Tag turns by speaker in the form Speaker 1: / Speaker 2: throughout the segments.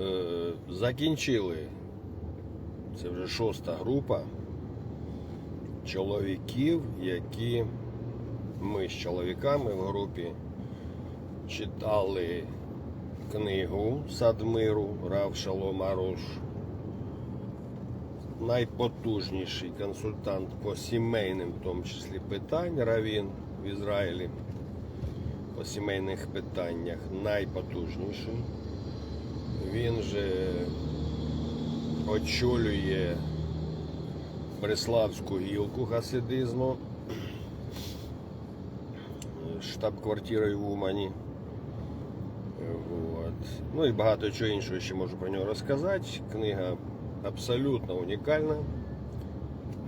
Speaker 1: е, закінчили. Це вже шоста група чоловіків, які ми з чоловіками в групі читали книгу Сад миру Рав Шалом Аруш. Найпотужніший консультант по сімейним, в тому числі питань Равін в Ізраїлі. По сімейних питаннях найпотужніший. Він же очолює Преславську гілку хасидизму, штаб-квартирою в Умані. Вот. Ну і багато чого іншого ще можу про нього розказати. Книга абсолютно унікальна.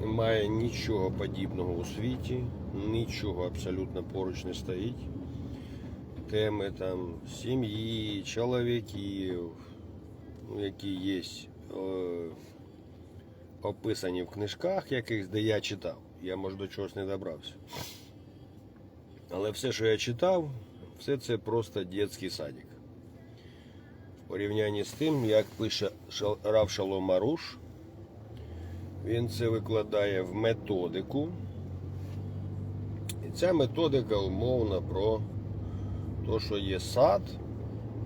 Speaker 1: Немає нічого подібного у світі, нічого абсолютно поруч не стоїть. Теми там сім'ї, чоловіків, які є е, описані в книжках якихось, де я читав. Я, може, до чогось не добрався. Але все, що я читав, все це просто дитячий садик. В порівнянні з тим, як пише Рав Шалом Маруш, він це викладає в методику. І ця методика умовна про те, що є сад,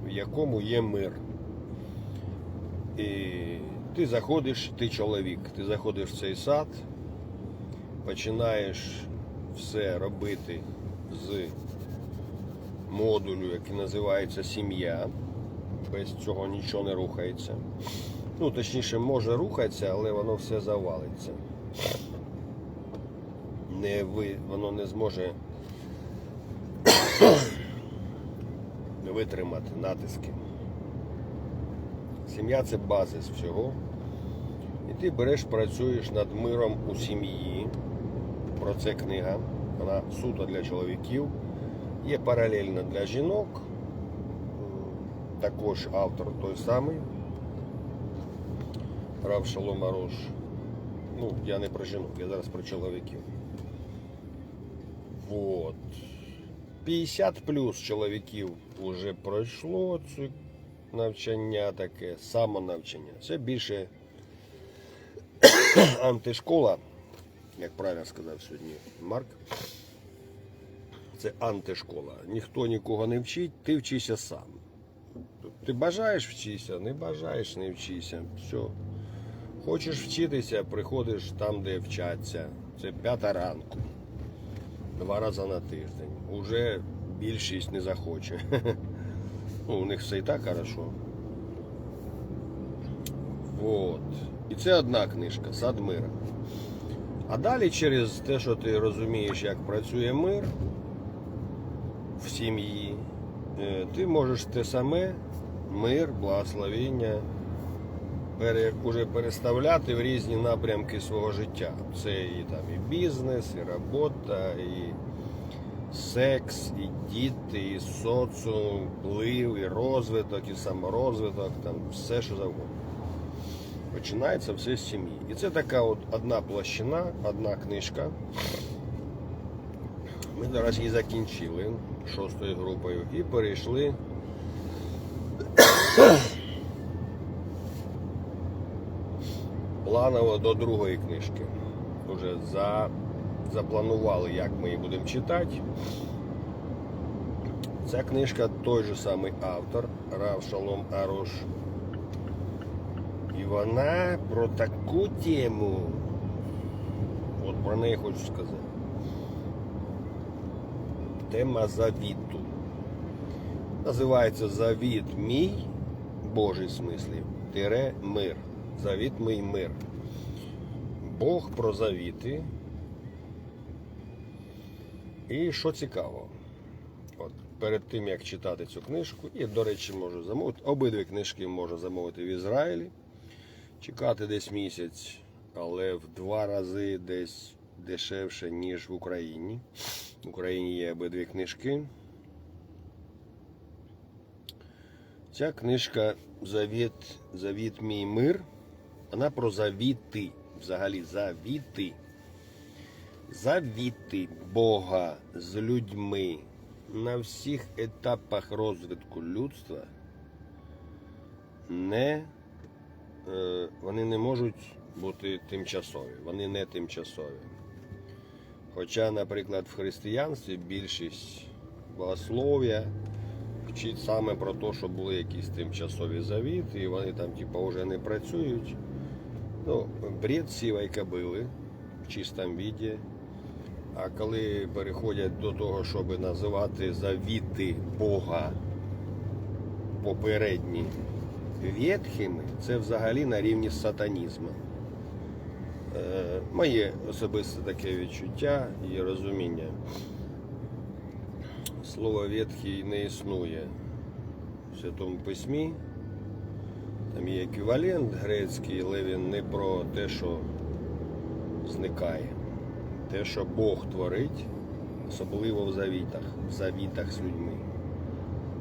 Speaker 1: в якому є мир. І ти заходиш, ти чоловік, ти заходиш в цей сад, починаєш все робити з модулю, який називається сім'я. Без цього нічого не рухається. Ну, точніше, може рухатися, але воно все завалиться. Не ви, воно не зможе витримати натиски. Сім'я це базис всього. І ти береш, працюєш над миром у сім'ї. Про це книга. Вона суто для чоловіків. Є паралельно для жінок. Також автор той самий. Рав Шалом Арош. Ну, я не про жінок, я зараз про чоловіків. Вот. 50 плюс чоловіків вже пройшло це навчання таке, самонавчання. Це більше антишкола, як правильно сказав сьогодні Марк. Це антишкола. Ніхто нікого не вчить, ти вчися сам. Ти бажаєш вчися, не бажаєш, не вчися. Все. Хочеш вчитися, приходиш там, де вчаться. Це п'ята ранку. Два рази на тиждень. Уже більшість не захоче. Ну, у них все і так хорошо. Вот. І це одна книжка Сад мира. А далі через те, що ти розумієш, як працює мир в сім'ї, е, ти можеш те саме мир, благословіння уже переставляти в різні напрямки свого життя. Це і там і бізнес, і робота, і секс, і діти, і соціум, вплив, і розвиток, і саморозвиток, там все що завгодно. Починається все з сім'ї. І це така от одна площина, одна книжка. Ми зараз її закінчили шостою групою і перейшли. Планово до другої книжки. Уже за, запланували, як ми її будемо читати. Ця книжка той же самий автор Рав Шалом Арош. І вона про таку тему. От про неї хочу сказати. Тема завіту. Називається Завіт мій, Божий смислі, тире мир. Завіт мій мир. Бог про завіти. І що цікаво, от перед тим як читати цю книжку, і, до речі, можу замовити. Обидві книжки можна замовити в Ізраїлі. Чекати десь місяць, але в два рази десь дешевше, ніж в Україні. В Україні є обидві книжки. Ця книжка Завіт, Завіт мій мир. Вона про завіти. Взагалі завіти. Завіти Бога з людьми на всіх етапах розвитку людства не, е, вони не можуть бути тимчасові, вони не тимчасові. Хоча, наприклад, в християнстві більшість богослов'я вчить саме про те, що були якісь тимчасові завіти, і вони там, типу, вже не працюють. Ну, бред сівої кобили в чистому віді. А коли переходять до того, щоб називати завіти Бога попередні ветхими, це взагалі на рівні з. Е, моє особисте таке відчуття і розуміння. Слово ветхий не існує в Святому Письмі. Там є еквівалент грецький, але він не про те, що зникає. Те, що Бог творить, особливо в завітах, в завітах з людьми.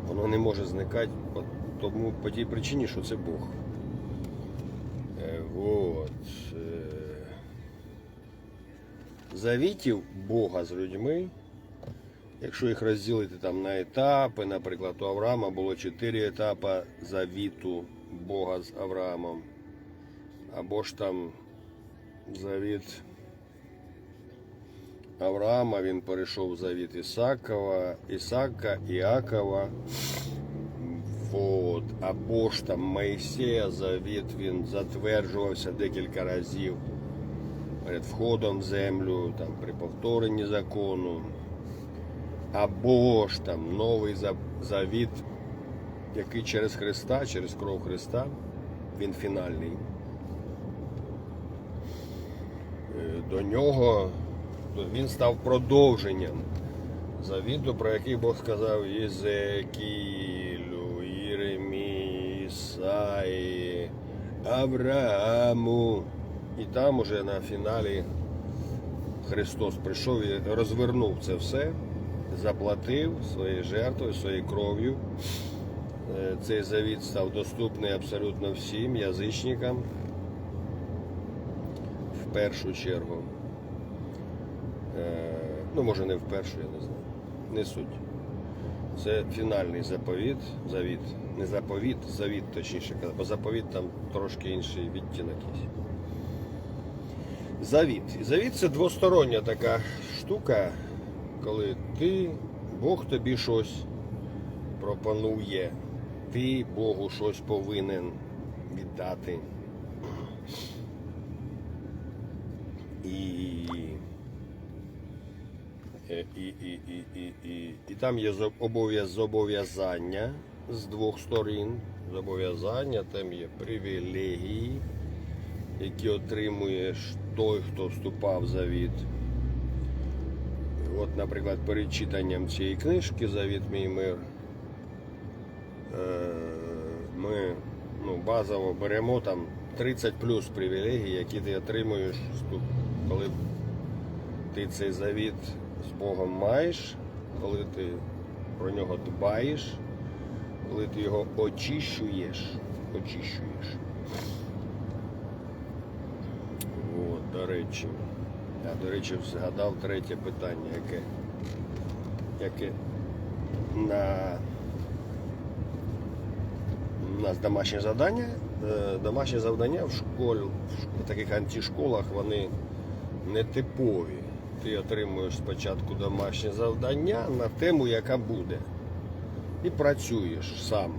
Speaker 1: Воно не може зникати по, тому, по тій причині, що це Бог. Е, вот. Е, завітів Бога з людьми, якщо їх розділити там на етапи, наприклад, у Авраама було чотири етапи завіту Бога з Авраамом. Або ж там завіт Авраама, він перейшов завіт Ісакова, Ісака, Іакова. Вот. Або ж там Моїсея завіт він затверджувався декілька разів перед входом в землю, там, при повторенні закону. Або ж там новий за- завіт, який через Христа, через кров Христа, він фінальний. Е, До нього він став продовженням завіту, про який Бог сказав Єзекілю, Єремії, Ісаї, Аврааму. І там уже на фіналі Христос прийшов і розвернув це все, заплатив своєю жертвою, своєю кров'ю. Е, Цей завіт став доступний абсолютно всім язичникам в першу чергу. Е, Ну, може, не в першу, я не знаю. Не суть. Це фінальний заповіт, завіт. Не заповіт, завіт, точніше бо заповіт там трошки інший відтінок є. Завіт. І Завіт це двостороння така штука, коли ти, Бог тобі щось пропонує, ти Богу щось повинен віддати. І, і, і, і, і, і, і там є зо- зобов'язання з двох сторін. Зобов'язання, там є привілегії, які отримує той, хто вступав в завіт. От, наприклад, перед читанням цієї книжки Завіт мій мир. е, Ми ну, базово беремо там 30 плюс привілегій, які ти отримуєш, коли ти цей завіт з Богом маєш, коли ти про нього дбаєш, коли ти його очищуєш, очищуєш. От, до речі. Я, до речі, згадав третє питання, яке, яке на у нас домашнє завдання. Е, Домашнє завдання в школі, в таких антишколах вони не типові. Ти отримуєш спочатку домашнє завдання на тему, яка буде. І працюєш сам,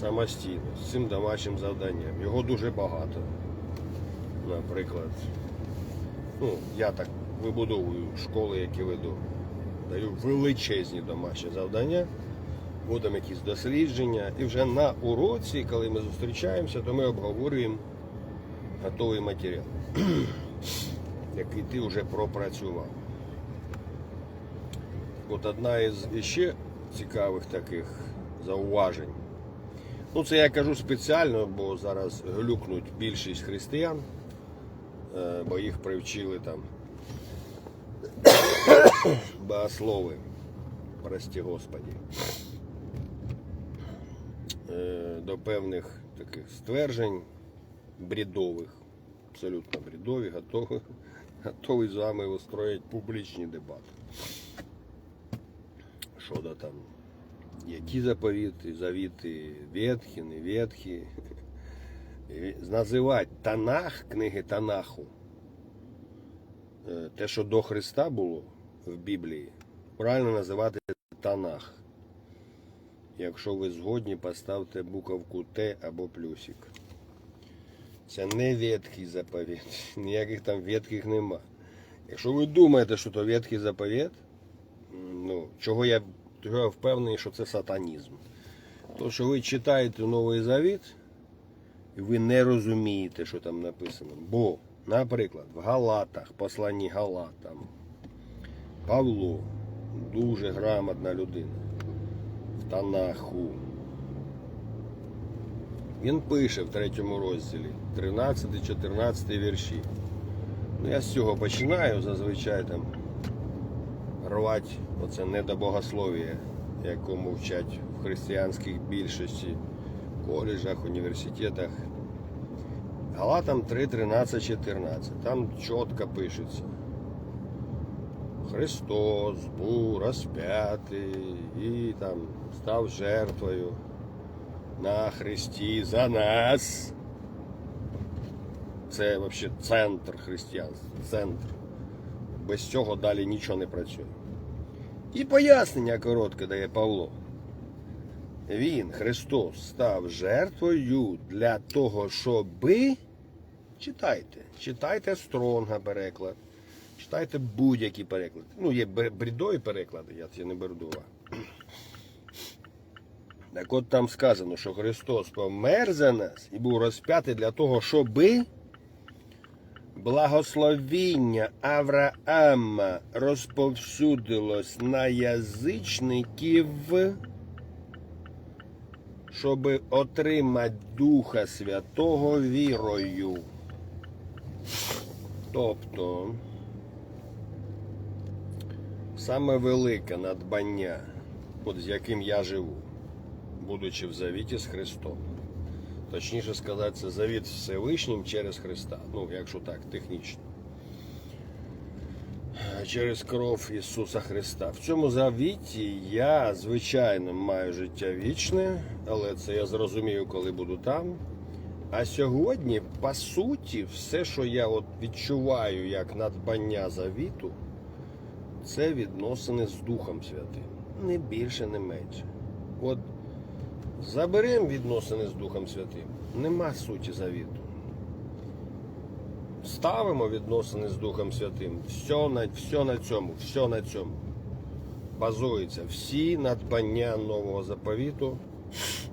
Speaker 1: самостійно з цим домашнім завданням. Його дуже багато. Наприклад, ну, я так вибудовую школи, які веду. Даю величезні домашні завдання, будемо якісь дослідження. І вже на уроці, коли ми зустрічаємося, то ми обговорюємо готовий матеріал, який ти вже пропрацював. От одна із ще цікавих таких зауважень. Ну, це я кажу спеціально, бо зараз глюкнуть більшість християн, е, бо їх привчили там богослови, прості Господі, Е, до певних таких стверджень бредових, абсолютно бредові, готові, готові з вами устроїти публічні дебати. Щодо там які заповіти, завіти ветхі, не ветхі. Називати Танах, книги Танаху, е, те, що до Христа було в Біблії, правильно називати Танах. Якщо ви згодні, поставте буковку Т або плюсик. Це не ветхий заповіт. Ніяких там ветхих нема. Якщо ви думаєте, що то ветхий заповіт, ну, чого я, чого я впевнений, що це сатанізм. То, що ви читаєте Новий Завіт, і ви не розумієте, що там написано. Бо, наприклад, в Галатах, посланні Галатам, Павло дуже грамотна людина. В Танаху. Він пише в третьому розділі 13-14 вірші. Ну, я з цього починаю зазвичай там рвати оце недобогослов'я, якому вчать в християнських більшості коледжах, університетах. Галатам 3, 13, 14. Там чітко пишеться. Христос був розп'ятий і там став жертвою на Христі за нас. Це взагалі центр християнства. Центр. Без цього далі нічого не працює. І пояснення коротке дає Павло. Він, Христос, став жертвою для того, щоби. Читайте. Читайте Стронга переклад. Читайте будь-який переклад. Ну, є бр- бредові переклади, я це не беру до уваги. Так от там сказано, що Христос помер за нас і був розп'ятий для того, щоби благословіння Авраама розповсюдилось на язичників, щоб отримати Духа Святого вірою. Тобто, саме велике надбання, от з яким я живу, будучи в завіті з Христом. Точніше сказати, це завіт Всевишнім через Христа. Ну, якщо так, технічно. Через кров Ісуса Христа. В цьому завіті я, звичайно, маю життя вічне, але це я зрозумію, коли буду там. А сьогодні, по суті, все, що я от відчуваю як надбання завіту, це відносини з Духом Святим. Не більше, не менше. От заберемо відносини з Духом Святим, нема суті завіту. Ставимо відносини з Духом Святим. Все на, все на цьому, все на цьому. Базується. Всі надбання нового заповіту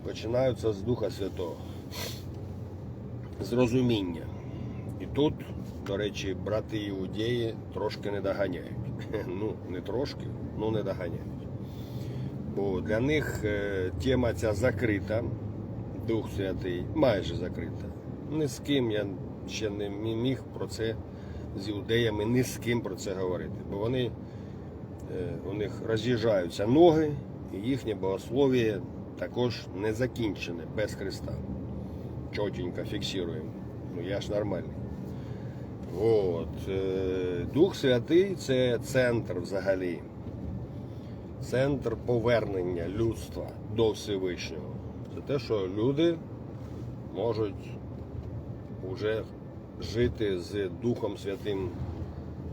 Speaker 1: починаються з Духа Святого. З розуміння. І тут, до речі, брати іудеї трошки не доганяють. Ну, не трошки, ну не доганяють. Бо для них е, тема ця закрита, Дух Святий, майже закрита. Ні з ким я ще не міг про це з іудеями, ні з ким про це говорити. Бо вони е, у них роз'їжджаються ноги, і їхнє богослов'я також не закінчене без Христа. Чотенько фіксуємо. Ну я ж нормальний. От. е, Дух Святий це центр взагалі. Центр повернення людства до Всевишнього. Це те, що люди можуть уже жити з Духом Святим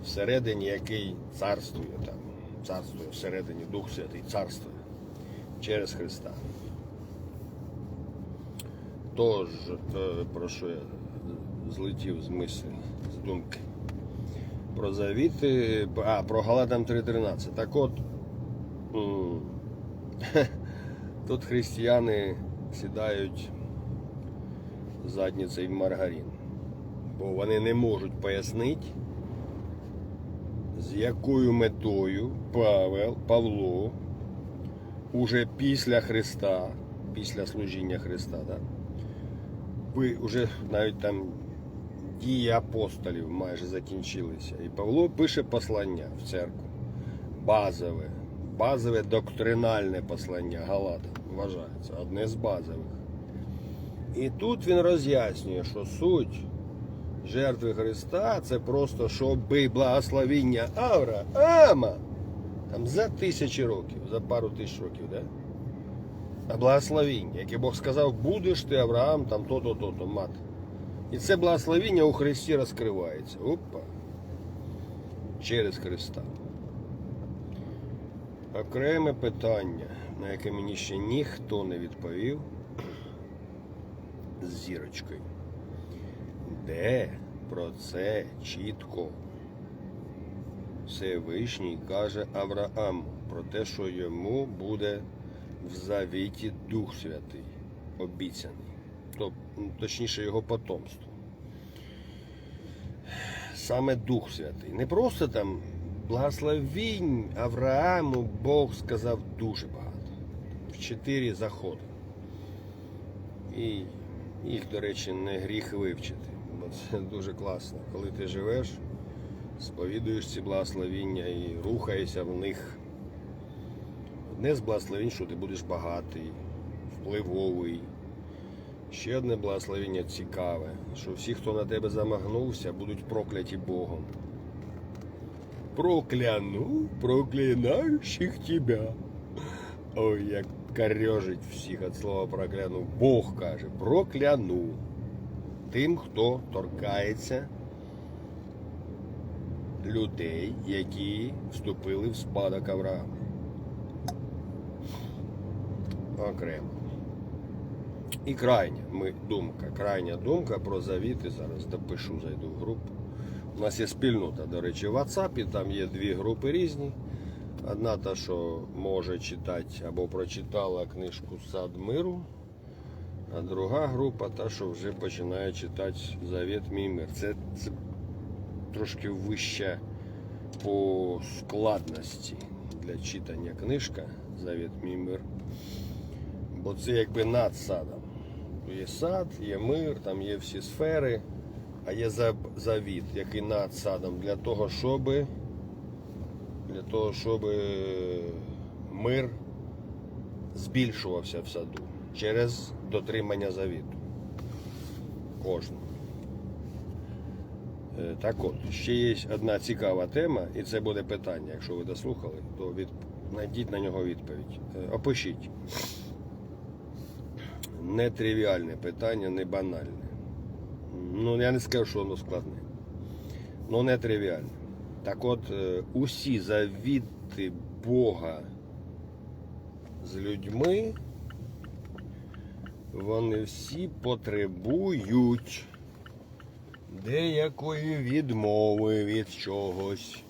Speaker 1: всередині, який царствує там. Царствує всередині Дух Святий, царствує через Христа. Тож, е, про що я злетів з мислі, з думки. Про завіти, а, про Галатам 3.13. Так от, тут християни сідають задницею в маргарин. Бо вони не можуть пояснити, з якою метою Павел, Павло уже після Христа, після служіння Христа, да, ви вже навіть там дії апостолів майже закінчилися. І Павло пише послання в церкву. Базове, базове доктринальне послання Галата вважається, одне з базових. І тут він роз'яснює, що суть жертви Христа це просто щоби благословіння Авраама там за тисячі років, за пару тисяч років, да? благословіння, яке Бог сказав, будеш ти Авраам, там то-то, то-то, мат. І це благословіння у Христі розкривається. Опа. Через Христа. Окреме питання, на яке мені ще ніхто не відповів з зірочкою. Де про це чітко Всевишній каже Аврааму про те, що йому буде в завіті Дух Святий обіцяний, ну, точніше його потомство. Саме Дух Святий. Не просто там благословінь Аврааму Бог сказав дуже багато. В чотири заходи. І їх, до речі, не гріх вивчити. Бо це дуже класно. Коли ти живеш, сповідуєш ці благословіння і рухаєшся в них. Одне з благословень, що ти будеш багатий, впливовий. Ще одне благословення цікаве, що всі, хто на тебе замагнувся, будуть прокляті Богом. Прокляну проклинающих тебя. Ой, як корежить всіх від слова прокляну. Бог каже, прокляну тим, хто торкається людей, які вступили в спадок Авраама. Окремо. І крайня ми, думка, крайня думка про завіти. Зараз допишу, зайду в групу. У нас є спільнота, до речі, в WhatsApp, там є дві групи різні. Одна та, що може читати або прочитала книжку Сад миру, а друга група та, що вже починає читати Завіт мій мир. Це, це трошки вища по складності для читання книжка Завіт мій мир. Бо це якби над садом. Є сад, є мир, там є всі сфери, а є завіт, який над садом для того, щоб для того, щоб мир збільшувався в саду через дотримання завіту. Кожного. Е, Так от, ще є одна цікава тема, і це буде питання. Якщо ви дослухали, то від... знайдіть на нього відповідь. Е, Опишіть. Не тривіальне питання, не банальне. Ну, я не скажу, що воно складне. Ну, не тривіальне. Так от, е, усі завіти Бога з людьми, вони всі потребують деякої відмови від чогось.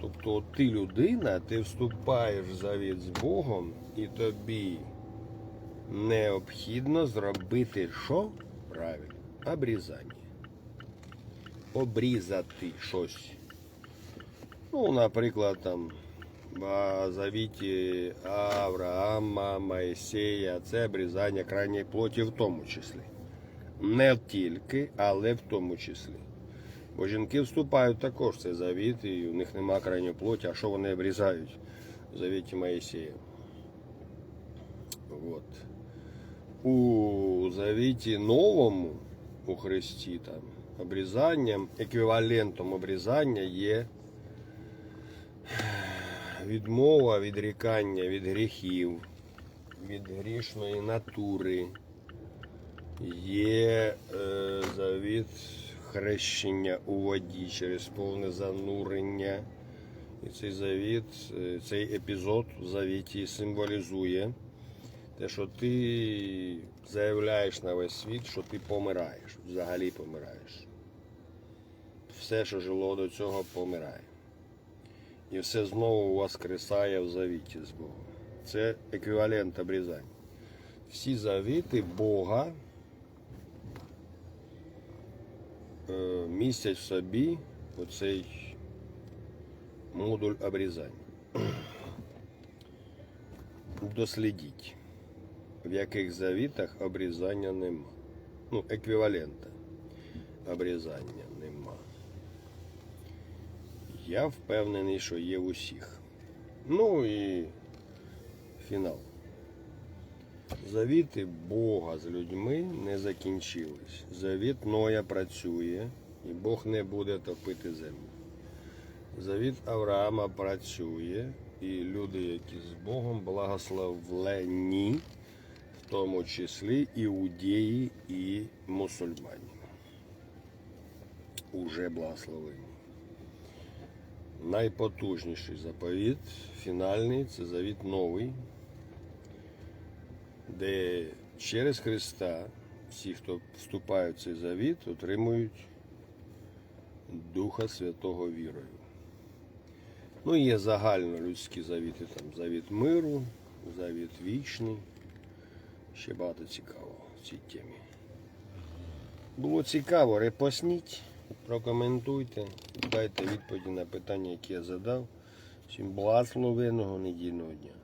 Speaker 1: Тобто ти людина, ти вступаєш в завіт з Богом, і тобі необхідно зробити що? Правильно, обрізання. Обрізати щось. Ну, наприклад, там завіті Авраама, Моїсея, це обрізання крайньої плоті в тому числі. Не тільки, але в тому числі. Бо жінки вступають також в цей завіт, і у них нема крайньої плоті, а що вони обрізають в завіті Моїсея? От. У завіті новому у Христі там обрізанням, еквівалентом обрізання є відмова, відрікання від гріхів, від грішної натури. Є е, завіт хрещення у воді через повне занурення. І цей завіт, е, цей епізод в завіті символізує те, що ти заявляєш на весь світ, що ти помираєш, взагалі помираєш. Все, що жило до цього, помирає. І все знову воскресає в завіті з Богом. Це еквівалент обрізання. Всі завіти Бога е, містять в собі оцей модуль обрізання. Дослідіть, в яких завітах обрізання нема. Ну, еквівалента обрізання нема. Я впевнений, що є в усіх. Ну і фінал. Завіти Бога з людьми не закінчились. Завіт Ноя працює, і Бог не буде топити землю. Завіт Авраама працює, і люди, які з Богом благословлені, в тому числі іудеї і мусульмані. Уже благословені. Найпотужніший заповіт, фінальний, це завіт новий, де через Христа всі, хто вступає в цей завіт, отримують Духа Святого вірою. Ну, є загальнолюдські завіти, там завіт миру, завіт вічний. Ще багато цікавого в цій темі. Було цікаво, репосніть, прокоментуйте, дайте відповіді на питання, які я задав. Всім благословенного недільного дня.